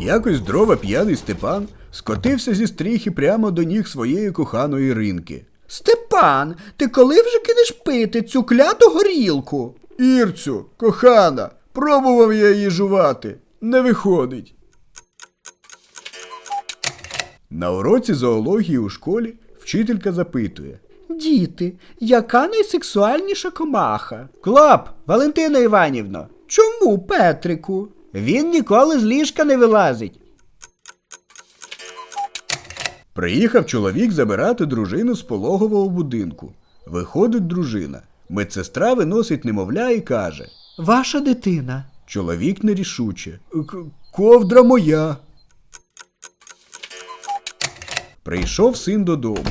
Якось дрова п'яний Степан скотився зі стріхи прямо до ніг своєї коханої ринки. Степан, ти коли вже кинеш пити цю кляту горілку? Ірцю, кохана, пробував я її жувати. Не виходить. На уроці зоології у школі вчителька запитує. Діти, яка найсексуальніша комаха? Клоп, Валентина Іванівно, Чому, Петрику? Він ніколи з ліжка не вилазить. Приїхав чоловік забирати дружину з пологового будинку. Виходить дружина. Медсестра виносить немовля і каже: Ваша дитина. Чоловік нерішуче. Ковдра моя. Прийшов син додому.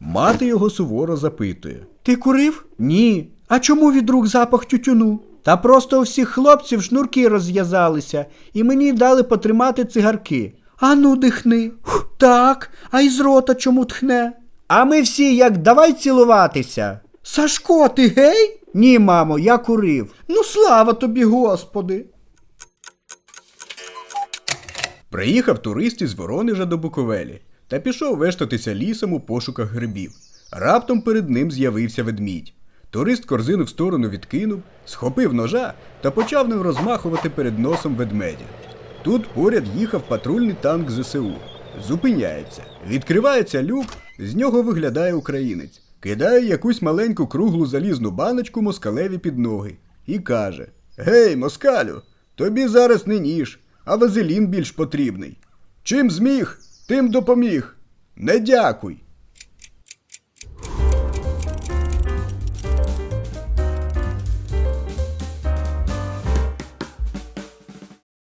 Мати його суворо запитує. Ти курив? Ні, А чому від рук запах тютюну? Та просто у всіх хлопців шнурки розв'язалися, і мені дали потримати цигарки. Ану, дихни. Так, а із рота чому тхне? А ми всі як давай цілуватися. Сашко, ти гей? Ні, мамо, я курив. Ну слава тобі, Господи. Приїхав турист із Воронежа до Буковелі та пішов вештатися лісом у пошуках грибів. Раптом перед ним з'явився ведмідь. Турист корзину в сторону відкинув, схопив ножа та почав ним розмахувати перед носом ведмедя. Тут поряд їхав патрульний танк ЗСУ. Зупиняється, відкривається люк, з нього виглядає українець, кидає якусь маленьку круглу залізну баночку москалеві під ноги і каже: Гей, москалю, тобі зараз не ніж, а вазелін більш потрібний. Чим зміг, тим допоміг. Не дякуй.